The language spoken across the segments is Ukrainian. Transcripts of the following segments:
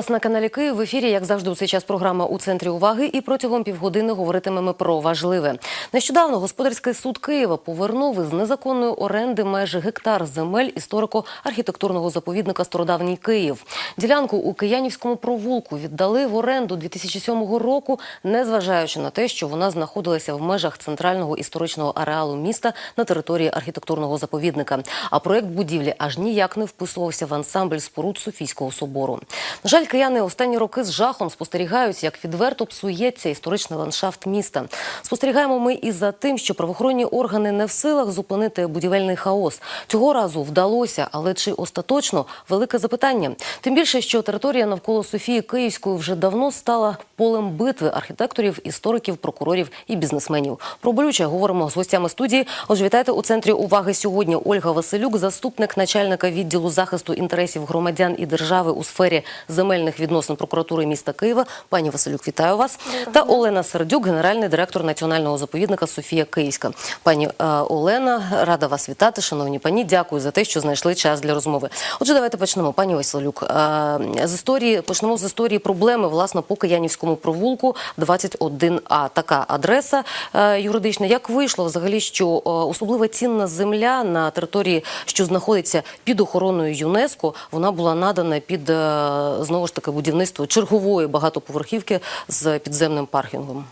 Вас на каналі Київ. В ефірі, як завжди, у цей час програма у центрі уваги. І протягом півгодини говоритимемо про важливе. Нещодавно господарський суд Києва повернув із незаконної оренди майже гектар земель історико-архітектурного заповідника Стародавній Київ. Ділянку у Киянівському провулку віддали в оренду 2007 року, незважаючи на те, що вона знаходилася в межах центрального історичного ареалу міста на території архітектурного заповідника. А проект будівлі аж ніяк не вписувався в ансамбль споруд Софійського собору. На жаль, кияни останні роки з жахом спостерігають, як відверто псується історичний ландшафт міста. Спостерігаємо ми і за тим, що правоохоронні органи не в силах зупинити будівельний хаос. Цього разу вдалося, але чи остаточно велике запитання? Тим більше, що територія навколо Софії Київської вже давно стала полем битви архітекторів, істориків, прокурорів і бізнесменів. Про болюче говоримо з гостями студії. Отже, вітайте у центрі уваги сьогодні. Ольга Василюк, заступник начальника відділу захисту інтересів громадян і держави у сфері земельних відносин прокуратури міста Києва. Пані Василюк, вітаю вас. Та Олена Сердюк, генеральний директор національного заповідника Софія Київська. Пані е, Олена, рада вас вітати, шановні пані. Дякую за те, що знайшли час для розмови. Отже, давайте почнемо. Пані Василюк, е, з історії почнемо з історії проблеми власне по Киянівському провулку 21А. Така адреса е, юридична. Як вийшло взагалі, що особливо цінна земля на території, що знаходиться під охороною ЮНЕСКО, вона була надана під е, знову ж таки будівництво чергової багатоповерхівки з підземним паркінгом.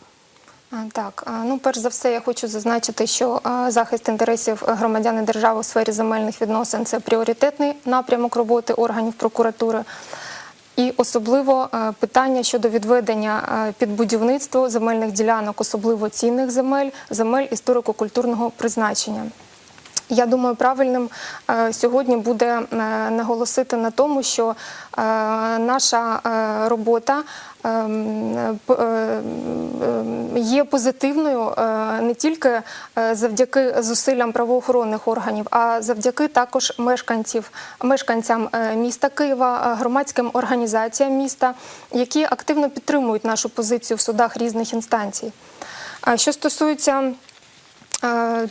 Так, ну перш за все, я хочу зазначити, що захист інтересів громадян і держави у сфері земельних відносин це пріоритетний напрямок роботи органів прокуратури. І особливо питання щодо відведення під будівництво земельних ділянок, особливо цінних земель, земель історико-культурного призначення. Я думаю, правильним е, сьогодні буде е, наголосити на тому, що е, наша робота е, м, п- е, м, є позитивною не тільки завдяки зусиллям правоохоронних органів, а завдяки також мешканців, мешканцям міста Києва, громадським організаціям міста, які активно підтримують нашу позицію в судах різних інстанцій. Що стосується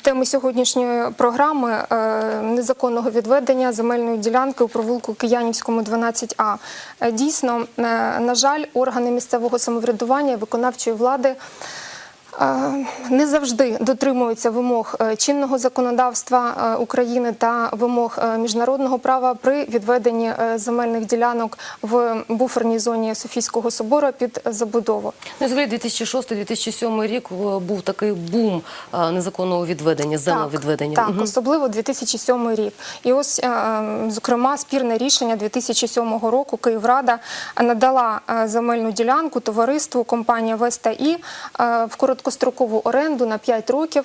Теми сьогоднішньої програми е, незаконного відведення земельної ділянки у провулку Киянівському 12А. Е, Дійсно, е, на жаль, органи місцевого самоврядування і виконавчої влади. Е, Не завжди дотримуються вимог е, чинного законодавства е, України та вимог міжнародного права при відведенні земельних ділянок в буферній зоні Софійського собору під забудову. Ну, взагалі 2006-2007 рік був такий бум незаконного відведення, землевідведення. Так, Мгм. особливо 2007 рік. І ось, зокрема, спірне рішення 2007 року Київрада надала земельну ділянку товариству компанія Веста І в короткострокову оренду на 5 років.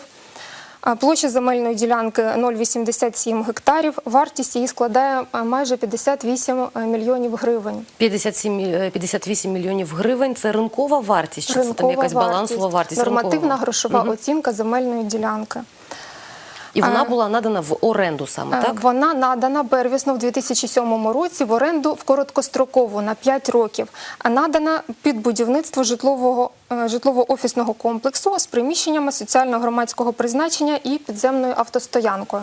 Е, Площа земельної ділянки 0,87 гектарів. Вартість її складає е, майже 58 мільйонів гривень. 57, е, 58 мільйонів гривень це ринкова вартість, чи це там якась якась балансова вартість? нормативна Ринкова. грошова оцінка земельної ділянки. І вона була надана в оренду саме, Е, так? Вона надана первісно в 2007 році в оренду в короткострокову на 5 років, а надана під будівництво житлового е, житлово-офісного комплексу з приміщеннями соціально-громадського призначення і підземною автостоянкою.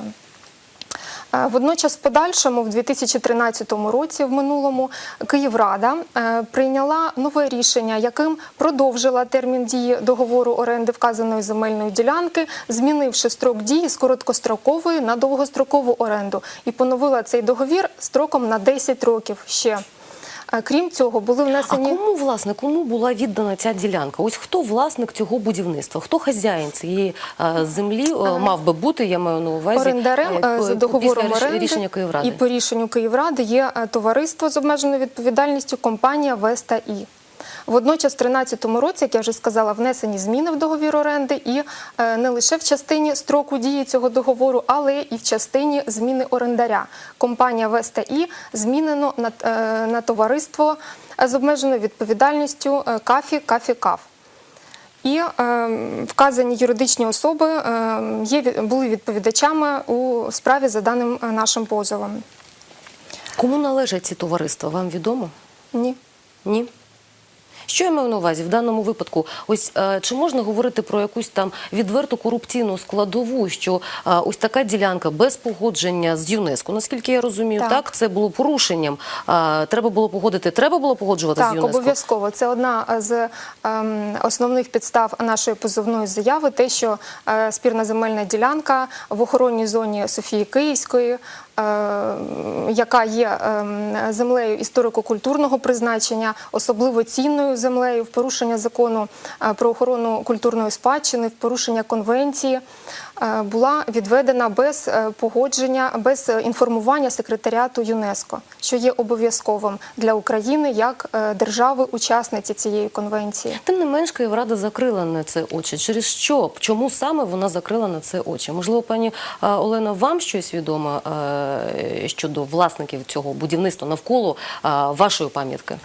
Е, Водночас, в подальшому, в 2013 році, в минулому, Київрада е, прийняла нове рішення, яким продовжила термін дії договору оренди вказаної земельної ділянки, змінивши строк дії з короткострокової на довгострокову оренду, і поновила цей договір строком на 10 років ще. Е, Крім цього, були А внесені кому власне кому була віддана ця ділянка? Ось хто власник цього будівництва? Хто хазяїн цієї е, землі е, мав би бути? Я маю на увазі орендарем е, е, за договором оренди рішення Київради. і по рішенню Київради є е, товариство з обмеженою відповідальністю компанія Веста І. Водночас, в 2013 році, як я вже сказала, внесені зміни в договір оренди, і е, не лише в частині строку дії цього договору, але і в частині зміни орендаря. Компанія Веста І змінено на, е, на товариство з обмеженою відповідальністю е, Кафі Кафі Каф. І е, вказані юридичні особи е, є, були відповідачами у справі за даним нашим позовом. Кому належать ці товариства? Вам відомо? Ні. Ні. Що я маю на увазі в даному випадку? Ось е, чи можна говорити про якусь там відверту корупційну складову, що е, ось така ділянка без погодження з ЮНЕСКО, наскільки я розумію, так, Так. це було порушенням. Е, треба було погодити, треба було погоджувати з Так, обов'язково. Це одна з ем, основних підстав нашої позовної заяви, те, що е, спірна земельна ділянка в охоронній зоні Софії Київської, яка є ем, землею історико-культурного призначення, особливо цінною землею в порушення закону е, про охорону культурної спадщини, в порушення конвенції, е, була відведена без е, погодження, без е, інформування секретаріату ЮНЕСКО, що є обов'язковим для України як е, держави-учасниці цієї конвенції. Тим не менш, Київрада закрила на це очі. Через що? Чому саме вона закрила на це очі? Можливо, пані е, Олено, вам щось відомо е, щодо власників цього будівництва навколо е, вашої пам'ятки?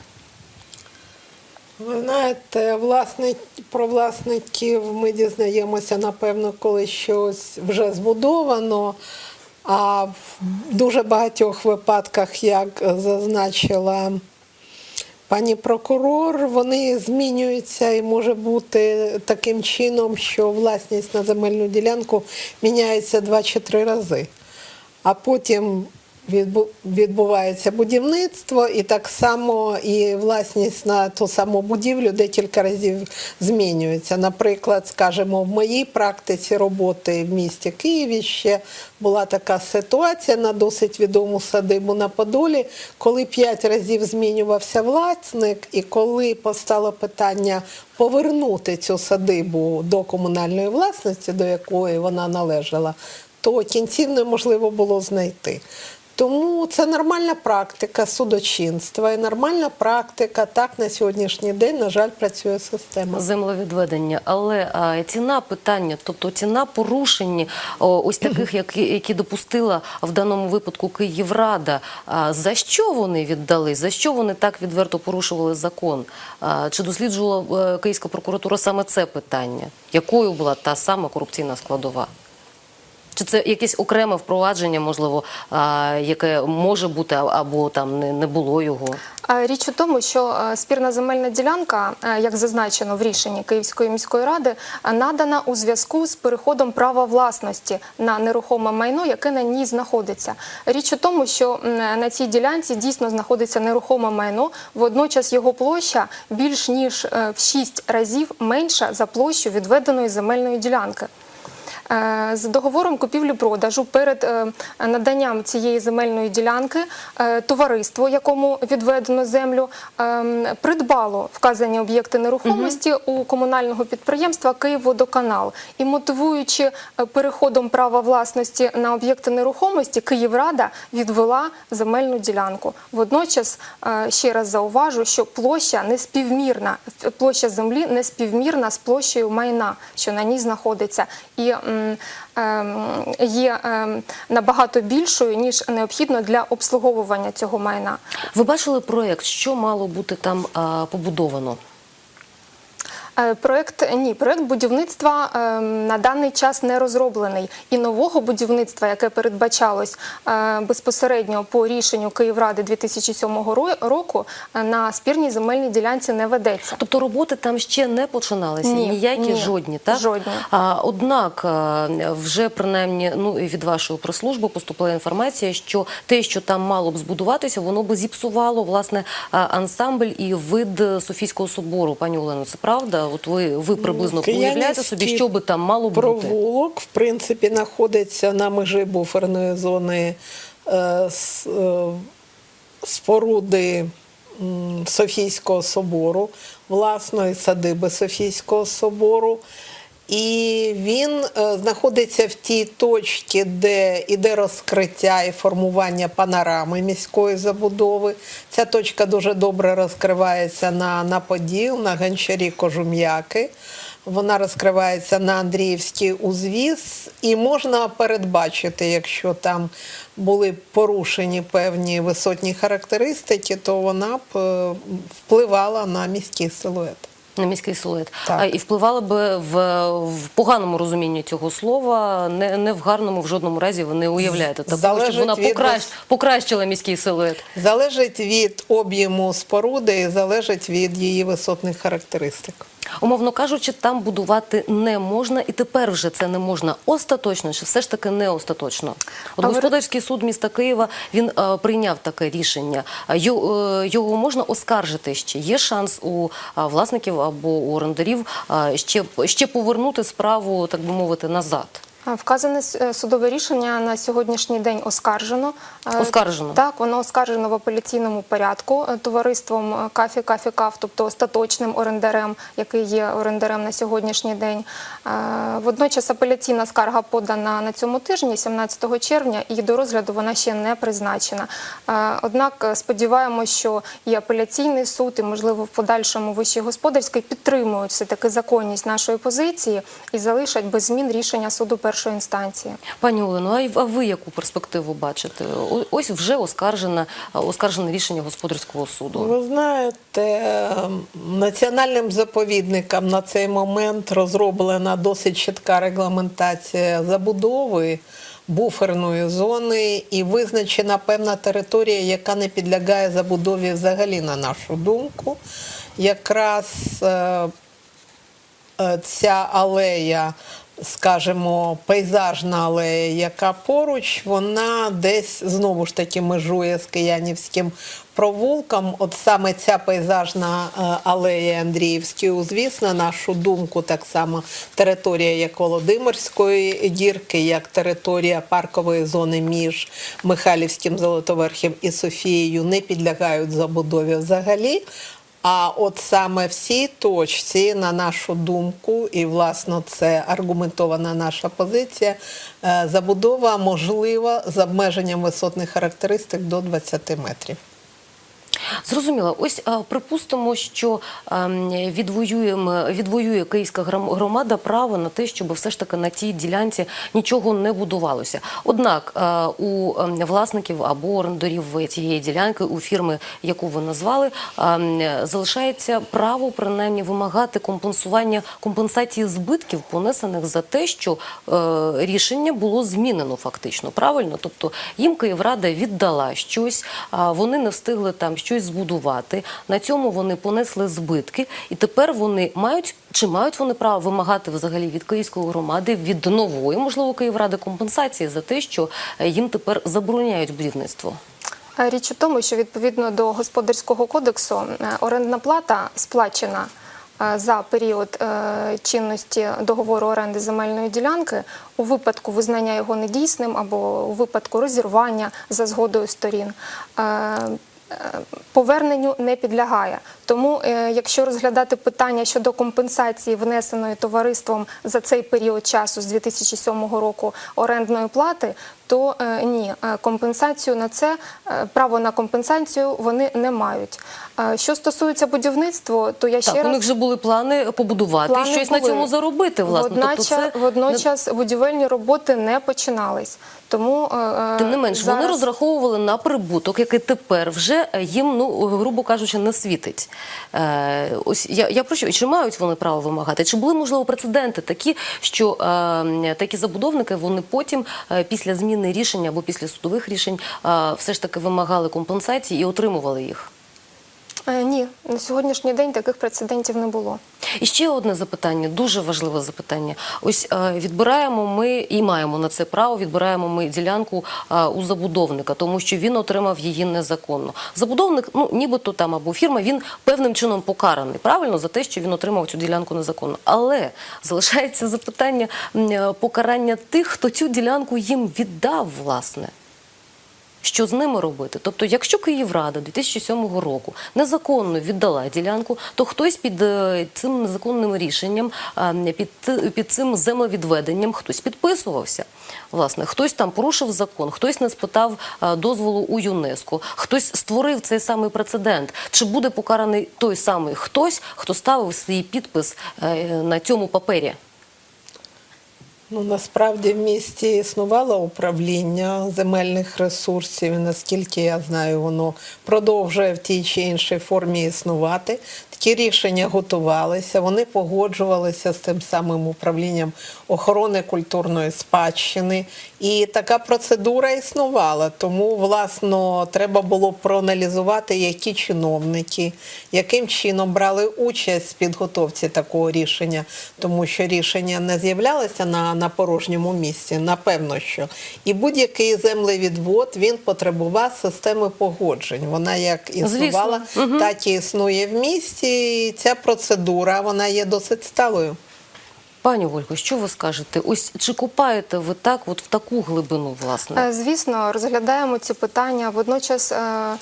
Ви знаєте, власник, про власників ми дізнаємося, напевно, коли щось вже збудовано. А в дуже багатьох випадках, як зазначила пані прокурор, вони змінюються і може бути таким чином, що власність на земельну ділянку міняється два чи три рази. А потім відбувається будівництво, і так само і власність на ту саму будівлю декілька разів змінюється. Наприклад, скажімо, в моїй практиці роботи в місті Києві ще була така ситуація на досить відому садибу на Подолі, коли п'ять разів змінювався власник, і коли постало питання повернути цю садибу до комунальної власності, до якої вона належала, то кінців неможливо було знайти. Тому це нормальна практика судочинства і нормальна практика. Так на сьогоднішній день, на жаль, працює система. землевідведення, але а, ціна питання, тобто ціна порушень ось таких, які, які допустила в даному випадку Київрада. А, за що вони віддали? За що вони так відверто порушували закон? А, чи досліджувала е, Київська прокуратура саме це питання? Якою була та сама корупційна складова? Чи це якесь окреме впровадження, можливо, яке може бути або там не, було його? Річ у тому, що спірна земельна ділянка, як зазначено в рішенні Київської міської ради, надана у зв'язку з переходом права власності на нерухоме майно, яке на ній знаходиться. Річ у тому, що на цій ділянці дійсно знаходиться нерухоме майно. Водночас його площа більш ніж е, в 6 разів менша за площу відведеної земельної ділянки. Е, З договором купівлі-продажу перед е, наданням цієї земельної ділянки е, товариство, якому відведено землю, е, придбало вказані об'єкти нерухомості у комунального підприємства «Київводоканал». І мотивуючи переходом права власності на об'єкти нерухомості, Київрада відвела земельну ділянку. Водночас ще раз зауважу, що площа не співмірна, площа землі не співмірна з площею майна, що на ній знаходиться, і ем, є ем, набагато більшою ніж необхідно для обслуговування цього майна. Ви бачили проєкт, що мало бути там побудовано? Е, Проект ні, проект будівництва ем, на даний час не розроблений, і нового будівництва, яке передбачалось е, безпосередньо по рішенню Київради 2007 ро- року, е, на спірній земельній ділянці не ведеться. Тобто роботи там ще не починалися, Ні, ніякі ні, жодні, так? жодні. А, однак вже принаймні ну, і від вашої прес-служби поступила інформація, що те, що там мало б збудуватися, воно би зіпсувало власне ансамбль і вид Софійського собору. Пані Олено, це правда? От ви, ви приблизно уявляєте собі, що би там мало бути? Провулок, в принципі, знаходиться на межі буферної зони е, с- е, споруди Софійського собору, власної садиби Софійського собору. І він е, знаходиться в тій точці, де іде розкриття і формування панорами міської забудови. Ця точка дуже добре розкривається на, на Поділ, на Гончарі Кожум'яки. Вона розкривається на Андріївський узвіз, і можна передбачити, якщо там були порушені певні висотні характеристики, то вона б е, впливала на міський силует. На міський силует. Так. І впливала би в, в поганому розумінні цього слова, не, не в гарному в жодному разі ви не уявляєте такого, щоб вона від покращ, покращила міський силует. Залежить від об'єму споруди і залежить від її висотних характеристик. Умовно кажучи, там будувати не можна, і тепер вже це не можна остаточно, чи все ж таки не остаточно. От господарський суд міста Києва він е, прийняв таке рішення. Його, е, його можна оскаржити ще. Є шанс у власників або у орендарів ще, ще повернути справу, так би мовити, назад. А, Вказане е, судове рішення на сьогоднішній день оскаржено. Е, Оскаржено? Так, воно оскаржено в апеляційному порядку е, товариством е, КАФІ КАФІ КАФ, тобто остаточним орендарем, який є орендарем на сьогоднішній день. Е, Водночас апеляційна скарга подана на цьому тижні, 17 червня, і до розгляду вона ще не призначена. Е, Однак е, сподіваємося, що і апеляційний суд, і можливо в подальшому вищий господарський підтримують все таки законність нашої позиції і залишать без змін рішення суду першої інстанції. Пані Олено, а ви яку перспективу бачите? Ось вже оскаржене, оскаржене рішення господарського суду. Ви знаєте, національним заповідникам на цей момент розроблена досить чітка регламентація забудови буферної зони і визначена певна територія, яка не підлягає забудові взагалі, на нашу думку. Якраз е, е, ця алея, скажімо, пейзажна алея, яка поруч, вона десь знову ж таки межує з Киянівським провулком. От саме ця пейзажна е, алея Андріївської, звісно, на нашу думку, так само територія як Володимирської дірки, як територія паркової зони між Михайлівським Золотоверхів і Софією не підлягають забудові взагалі. А от саме в цій точці, на нашу думку, і власно це аргументована наша позиція, е, забудова можлива з обмеженням висотних характеристик до 20 метрів. Зрозуміло. Ось припустимо, що ем, відвоюємо, відвоює київська гром- громада право на те, щоб все ж таки на тій ділянці нічого не будувалося. Однак е, у ем, власників або орендарів цієї ділянки, у фірми, яку ви назвали, ем, залишається право принаймні вимагати компенсування компенсації збитків, понесених за те, що е, рішення було змінено фактично. Правильно, тобто їм Київрада віддала щось, вони не встигли там щось збудувати. На цьому вони понесли збитки, і тепер вони мають чи мають вони право вимагати взагалі від київської громади від нової, можливо, Київради компенсації за те, що е, їм тепер забороняють будівництво. Е, Річ у тому, що відповідно до господарського кодексу е, орендна плата сплачена за період чинності договору оренди земельної ділянки у випадку визнання його недійсним або у випадку розірвання за згодою сторін. Поверненню не підлягає. Тому, е, якщо розглядати питання щодо компенсації, внесеної товариством за цей період часу з 2007 року орендної плати, то е, ні, е, компенсацію на це е, право на компенсацію вони не мають. Що стосується будівництва, то я ще Так, у них вже були плани побудувати Плани щось на цьому заробити. Власне, водночас, тобто це водночас будівельні роботи не починались. Тому Тим не менш, вони розраховували на прибуток, який тепер вже їм, ну грубо кажучи, не світить. Е, ось я, я про що чи мають вони право вимагати? Чи були можливо прецеденти такі, що е, такі забудовники вони потім, е, після зміни рішення або після судових рішень, все ж таки вимагали компенсації і отримували їх? Е, ні, на сьогоднішній день таких прецедентів не було. І ще одне запитання, дуже важливе запитання. Ось е, відбираємо ми і маємо на це право. Відбираємо ми ділянку е, у забудовника, тому що він отримав її незаконно. Забудовник, ну нібито там або фірма, він певним чином покараний, правильно за те, що він отримав цю ділянку незаконно. Але залишається запитання покарання тих, хто цю ділянку їм віддав, власне. Що з ними робити? Тобто, якщо Київрада 2007 року незаконно віддала ділянку, то хтось під е, цим незаконним рішенням, під, під цим землевідведенням, хтось підписувався. Власне, хтось там порушив закон, хтось не спитав дозволу у ЮНЕСКО, хтось створив цей самий прецедент. Чи буде покараний той самий хтось, хто ставив свій підпис е, на цьому папері? Ну, насправді в місті існувало управління земельних ресурсів, наскільки я знаю, воно продовжує в тій чи іншій формі існувати. Такі рішення готувалися, вони погоджувалися з тим самим управлінням охорони культурної спадщини. І така процедура існувала. Тому, власно, треба було проаналізувати, які чиновники, яким чином брали участь в підготовці такого рішення, тому що рішення не з'являлося на, на порожньому місці, напевно, що. І будь-який землевідвод він потребував системи погоджень. Вона як існувала, так і існує в місті. І ця процедура вона є досить сталою. Пані Ольго, що ви скажете? Ось чи купаєте ви так, от в таку глибину, власне? Е, Звісно, розглядаємо ці питання. Водночас е,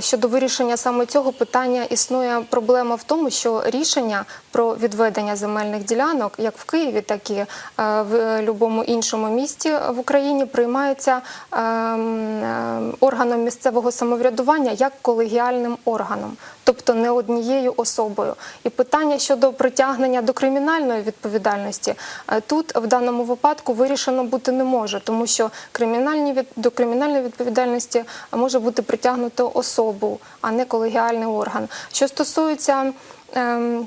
щодо вирішення саме цього питання існує проблема в тому, що рішення про відведення земельних ділянок, як в Києві, так і е, в будь-якому іншому місті в Україні, приймаються е, м, е, органом місцевого самоврядування як колегіальним органом, тобто не однією особою. І питання щодо притягнення до кримінальної відповідальності е, тут в даному випадку вирішено бути не може, тому що кримінальні до кримінальної відповідальності може бути притягнуто особу, а не колегіальний орган. Що стосується ем,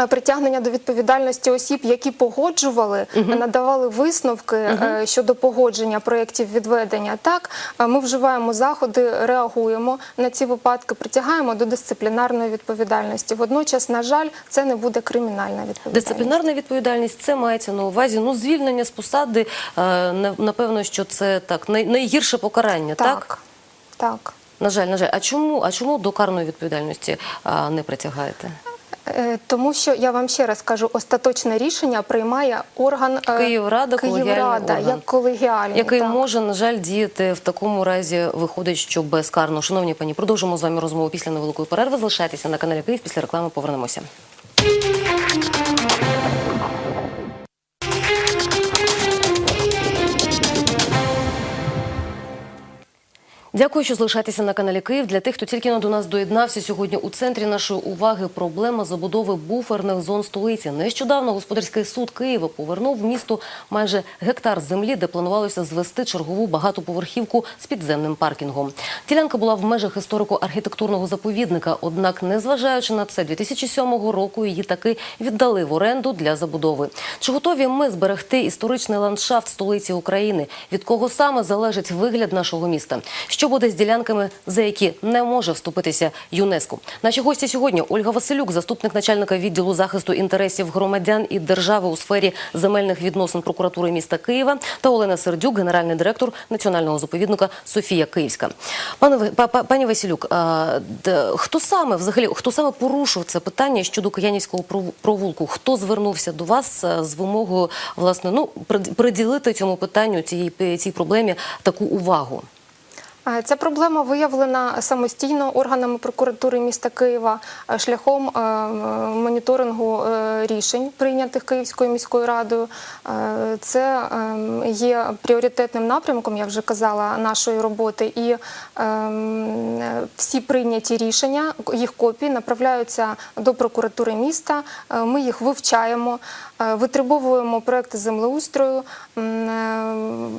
е, Притягнення до відповідальності осіб, які погоджували, надавали висновки е, щодо погодження проєктів відведення. Так, е, ми вживаємо заходи, реагуємо на ці випадки, притягаємо до дисциплінарної відповідальності. Водночас, на жаль, це не буде кримінальна відповідальність. Дисциплінарна відповідальність це мається на увазі. Ну, звільнення з посади, напевно, що це так най- найгірше покарання, так? Так, так. На жаль, на жаль. А чому, а чому до карної відповідальності а, не притягаєте? Е, Тому що я вам ще раз кажу, остаточне рішення приймає орган е, Київрада, Київрада орган. як колегіальний. Який так. може, на жаль, діяти в такому разі, виходить, що безкарно. Шановні пані, продовжимо з вами розмову після невеликої перерви. Залишайтеся на каналі Київ. Після реклами повернемося. Дякую, що залишаєтеся на каналі Київ. Для тих, хто тільки до нас доєднався сьогодні у центрі нашої уваги проблема забудови буферних зон столиці. Нещодавно господарський суд Києва повернув в місто майже гектар землі, де планувалося звести чергову багатоповерхівку з підземним паркінгом. Ділянка була в межах історико-архітектурного заповідника. Однак, незважаючи на це, 2007 року її таки віддали в оренду для забудови. Чи готові ми зберегти історичний ландшафт столиці України? Від кого саме залежить вигляд нашого міста? Що буде з ділянками, за які не може вступитися ЮНЕСКО? Наші гості сьогодні Ольга Василюк, заступник начальника відділу захисту інтересів громадян і держави у сфері земельних відносин прокуратури міста Києва, та Олена Сердюк, генеральний директор національного заповідника Софія Київська. Пане пані Василюк, хто саме взагалі хто саме порушив це питання щодо Киянівського пров- провулку? Хто звернувся до вас з вимогою власне ну приділити цьому питанню цієї цій проблемі таку увагу? Е, Ця проблема виявлена самостійно органами прокуратури міста Києва е, шляхом е, моніторингу рішень, прийнятих Київською міською радою. Це е, є пріоритетним напрямком, я вже казала, нашої роботи. І е, е, всі прийняті рішення, їх копії направляються до прокуратури міста. Ми їх вивчаємо, витребовуємо проекти землеустрою,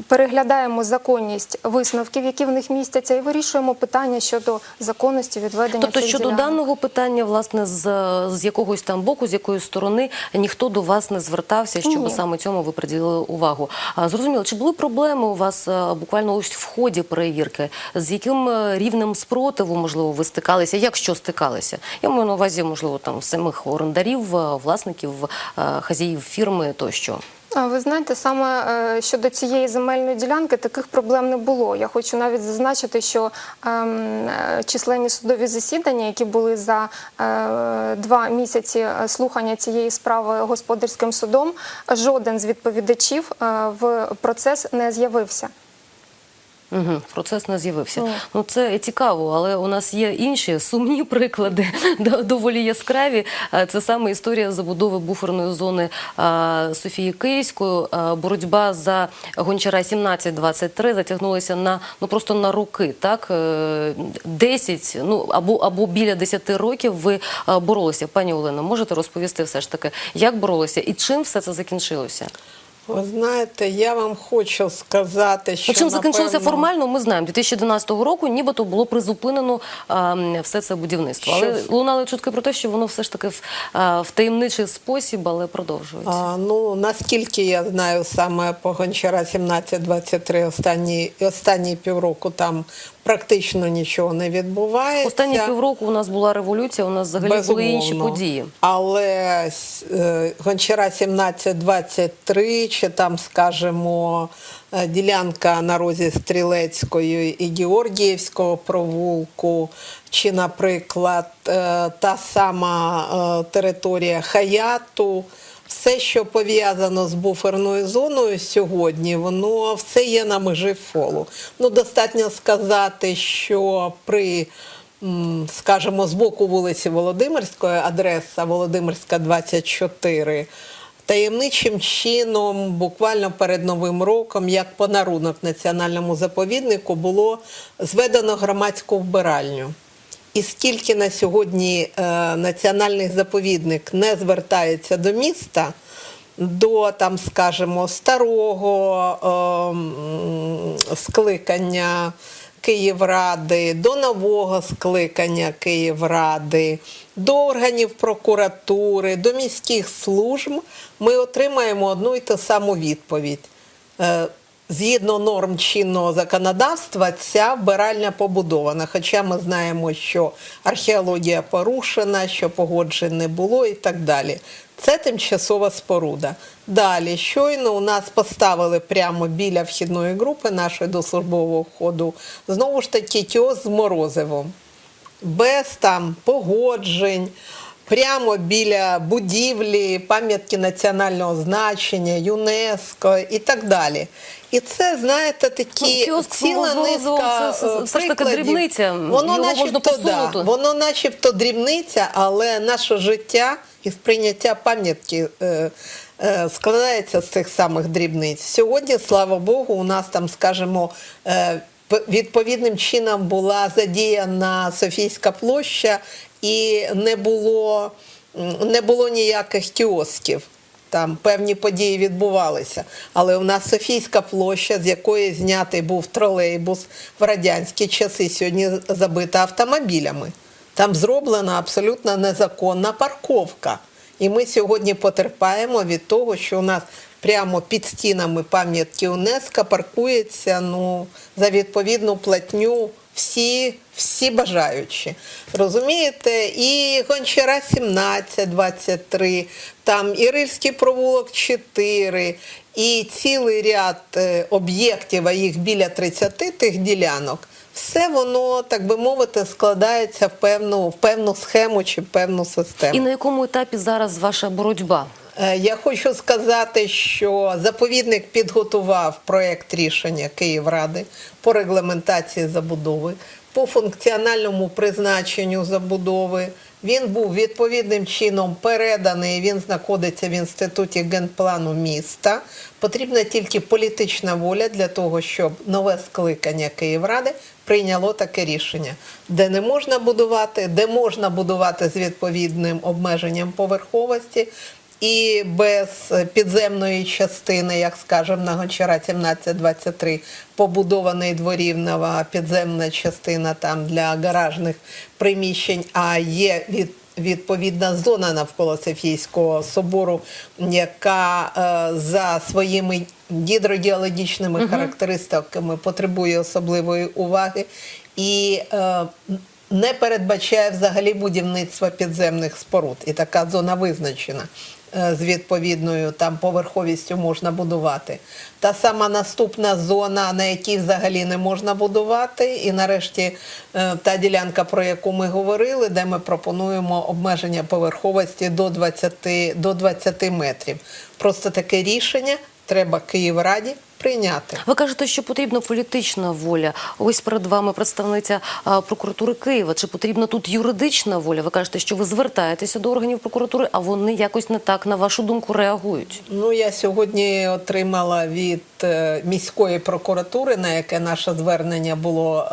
переглядаємо законність висновків, які в них містяться, і вирішуємо питання щодо законності відведення Тобто цих щодо ділянок. даного питання, власне, з, з якогось там боку, з якоїсь сторони ніхто до вас не звертався, щоб Ні. саме цьому ви приділили увагу. А зрозуміло, чи були проблеми у вас а, буквально ось в ході перевірки? З яким е, рівнем спротиву можливо ви стикалися? Якщо стикалися? Я маю на увазі, можливо, там самих орендарів, е, власників, е, хазяїв фірми тощо. Ви знаєте, саме е, щодо цієї земельної ділянки таких проблем не було. Я хочу навіть зазначити, що ем, е, численні судові засідання, які були за е, два місяці слухання цієї справи господарським судом, жоден з відповідачів в процес не з'явився. Угу, процес не з'явився. Ні. Ну це цікаво, але у нас є інші сумні приклади, до- доволі яскраві. Е, Це саме історія забудови буферної зони е, Софії Київської. Е, Боротьба за гончара 17-23 затягнулася на ну просто на роки. Так Е, 10, ну або або біля 10 років ви е, боролися. Пані Олено, можете розповісти все ж таки, як боролися і чим все це закінчилося? Ви знаєте, я вам хочу сказати, що чим закінчилося напевно, формально, ми знаємо. 2011 року нібито було призупинено а, все це будівництво. Але лунали чутки про те, що воно все ж таки в, а, в таємничий спосіб, але продовжується. А, ну, наскільки я знаю, саме по Гончара 17-23 останні, останні півроку там практично нічого не відбувається. Останні півроку у нас була революція, у нас взагалі були інші події. Але е, Гончара 17-23, чи там, скажімо, е, ділянка на розі Стрілецької і Георгіївського провулку, чи, наприклад, е, та сама територія Хаяту. Все, що пов'язано з буферною зоною сьогодні, воно все є на межі фолу. Ну, достатньо сказати, що при скажімо, з боку вулиці Володимирської, адреса Володимирська 24, таємничим чином, буквально перед Новим роком, як подарунок національному заповіднику, було зведено громадську вбиральню. І скільки на сьогодні е, національний заповідник не звертається до міста, до там, скажімо, старого ем, скликання Київради, до нового скликання Київради, до органів прокуратури, до міських служб, ми отримаємо одну і ту саму відповідь. Е, Згідно норм чинного законодавства, ця вбиральня побудована. Хоча ми знаємо, що археологія порушена, що погоджень не було і так далі. Це тимчасова споруда. Далі, щойно у нас поставили прямо біля вхідної групи нашої до службового входу, знову ж таки, кіоск з морозивом без там погоджень, прямо біля будівлі, пам'ятки національного значення, ЮНЕСКО і так далі. І це, знаєте, такі Ну, ціла низка це е, все ж таки дрібниця, Воно його можна начебто, да, воно начебто дрібниця, але наше життя і сприйняття пам'ятки е, е, складається з цих самих дрібниць. Сьогодні, слава Богу, у нас там, скажімо, е, відповідним чином була задіяна Софійська площа, і не було, не було ніяких кіосків. Там певні події відбувалися. Але у нас Софійська площа, з якої знятий був тролейбус в радянські часи, сьогодні забита автомобілями. Там зроблена абсолютно незаконна парковка. І ми сьогодні потерпаємо від того, що у нас прямо під стінами пам'ятки ЮНЕСКО паркується ну, за відповідну платню всі, всі бажаючі. Розумієте? І Гончара 17, 23, там і Рильський провулок 4, і цілий ряд е, об'єктів, а їх біля 30 тих ділянок. Все воно, так би мовити, складається в певну, в певну схему чи в певну систему. І на якому етапі зараз ваша боротьба? Е, Я хочу сказати, що заповідник підготував проєкт рішення Київради по регламентації забудови, по функціональному призначенню забудови. Він був відповідним чином переданий. Він знаходиться в інституті генплану міста. Потрібна тільки політична воля для того, щоб нове скликання Київради прийняло таке рішення, де не можна будувати, де можна будувати з відповідним обмеженням поверховості. І без підземної частини, як скажемо, на Гончара 1723 побудований дворівнова підземна частина там для гаражних приміщень, а є від відповідна зона навколо Софійського собору, яка е, за своїми гідрогеологічними характеристиками потребує особливої уваги і е, не передбачає взагалі будівництва підземних споруд. І така зона визначена. Е, З відповідною там поверховістю можна будувати. Та сама наступна зона, на якій взагалі не можна будувати, і нарешті е, та ділянка, про яку ми говорили, де ми пропонуємо обмеження поверховості до 20, до 20 метрів. Просто таке рішення треба Київраді прийняти. Ви кажете, що потрібна політична воля. Ось перед вами представниця прокуратури Києва. Чи потрібна тут юридична воля? Ви кажете, що ви звертаєтеся до органів прокуратури, а вони якось не так, на вашу думку, реагують. Ну, я сьогодні отримала від е, міської прокуратури, на яке наше звернення було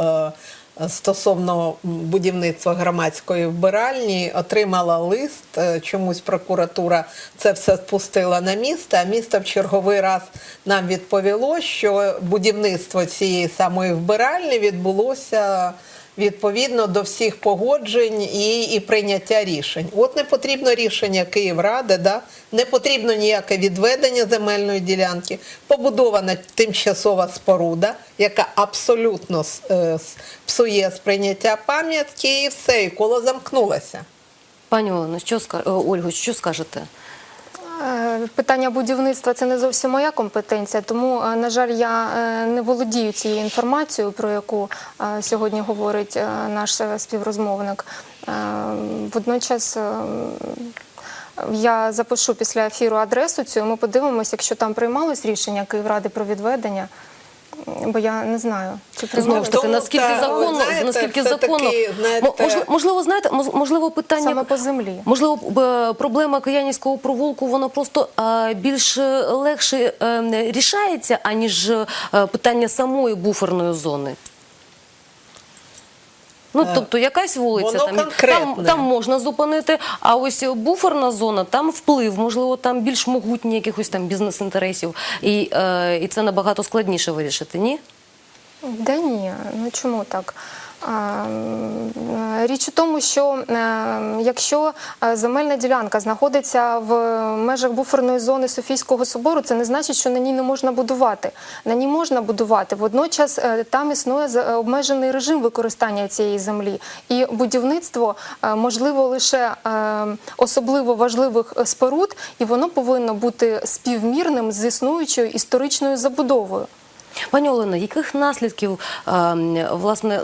стосовно будівництва громадської вбиральні, отримала лист. Е, Чомусь прокуратура це все спустила на місто, а місто в черговий раз нам відповіло, що будівництво цієї самої вбиральні відбулося відповідно до всіх погоджень і, і прийняття рішень. От не потрібно рішення Київради, да? не потрібно ніяке відведення земельної ділянки, побудована тимчасова споруда, яка абсолютно е, псує сприйняття пам'ятки, і все, і коло замкнулося. Пані Олено, що Ольго, що скажете? Е, Питання будівництва це не зовсім моя компетенція, тому, е, на жаль, я е, не володію цією інформацією, про яку сьогодні говорить наш співрозмовник. Водночас я запишу після ефіру адресу цю, ми подивимося, якщо там приймалось рішення Київради про відведення, бо я не знаю, чи Знову ж таки, наскільки та, законно, знаєте, наскільки законно знаєте- можливо, знаєте, мож- можливо, питання Саме по землі. Можливо, проблема Киянівського провулку вона просто більш е, легше е, рішається, аніж е, питання самої буферної зони. Ну, тобто якась вулиця там, там, там можна зупинити, а ось буферна зона, там вплив, можливо, там більш могутні якихось там бізнес-інтересів, і, е, і це набагато складніше вирішити, ні? Да ні, ну чому так? Річ у тому, що е, якщо е, земельна ділянка знаходиться в межах буферної зони Софійського собору, це не значить, що на ній не можна будувати. На ній можна будувати. Водночас е, там існує обмежений режим використання цієї землі, і будівництво можливо лише особливо важливих споруд, і воно повинно бути співмірним з існуючою історичною забудовою. Пані Олено, яких наслідків, е, власне,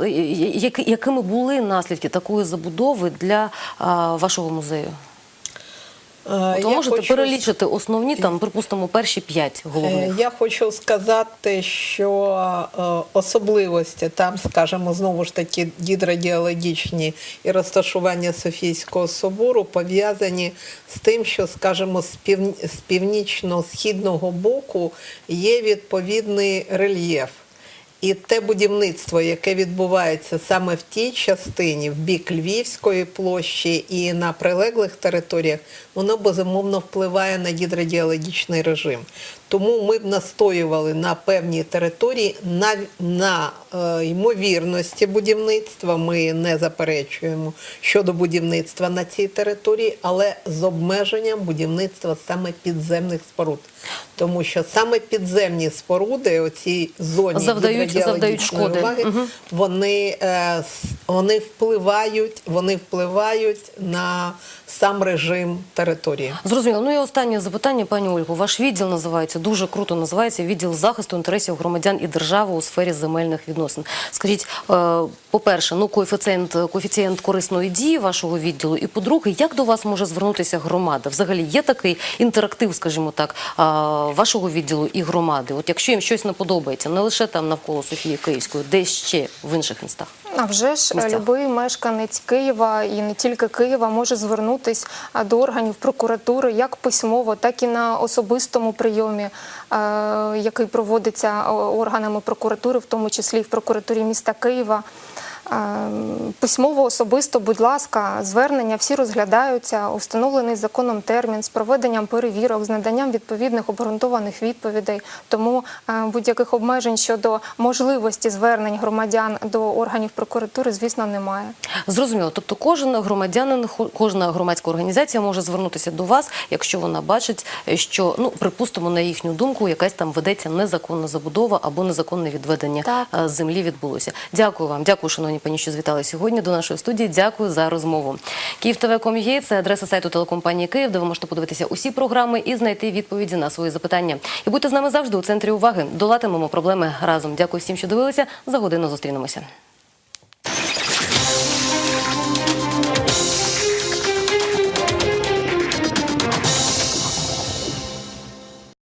якими були наслідки такої забудови для е, вашого музею? Е, ви можете хочу перелічити основні, там, припустимо, перші п'ять Е, головних. Я хочу сказати, що е, особливості там, скажімо, знову ж таки гідродіалогічні і розташування Софійського собору пов'язані з тим, що, скажімо, з, пів... з північно-східного боку є відповідний рельєф. І те будівництво, яке відбувається саме в тій частині, в бік Львівської площі і на прилеглих територіях, воно безумовно впливає на гідродіалогічний режим. Тому ми б настоювали на певній території на, на е, ймовірності будівництва. Ми не заперечуємо щодо будівництва на цій території, але з обмеженням будівництва саме підземних споруд. Тому що саме підземні споруди, оці зоні Завдають- завдають шкоди. уваги, Мгм. вони, е, вони впливають, вони впливають на сам режим території. Зрозуміло. Ну і останнє запитання, пані Ольго. Ваш відділ називається дуже круто. Називається відділ захисту інтересів громадян і держави у сфері земельних відносин. Скажіть, е, по-перше, ну коефіцієнт, коефіцієнт корисної дії вашого відділу, і по-друге, як до вас може звернутися громада? Взагалі є такий інтерактив, скажімо так, е, вашого відділу і громади. От якщо їм щось не подобається, не лише там навколо Софії Київської, де ще в інших містах. А вже ж Місцях. любий мешканець Києва і не тільки Києва може звернутись до органів прокуратури як письмово, так і на особистому прийомі, е, який проводиться органами прокуратури, в тому числі і в прокуратурі міста Києва. Письмово особисто, будь ласка, звернення всі розглядаються, установлений законом термін з проведенням перевірок, з наданням відповідних обґрунтованих відповідей. Тому е, будь-яких обмежень щодо можливості звернень громадян до органів прокуратури, звісно, немає. Зрозуміло. Тобто кожен громадянин, кожна громадська організація може звернутися до вас, якщо вона бачить, що, ну, припустимо, на їхню думку, якась там ведеться незаконна забудова або незаконне відведення Так. е, землі відбулося. Дякую вам. Дякую, шановні пані, що звітали сьогодні до нашої студії. Дякую за розмову. Київ це адреса сайту телекомпанії Київ, де ви можете подивитися усі програми і знайти відповіді на свої запитання. І будьте з нами завжди у центрі уваги. Долатимемо проблеми разом. Дякую всім, що дивилися. За годину зустрінемося.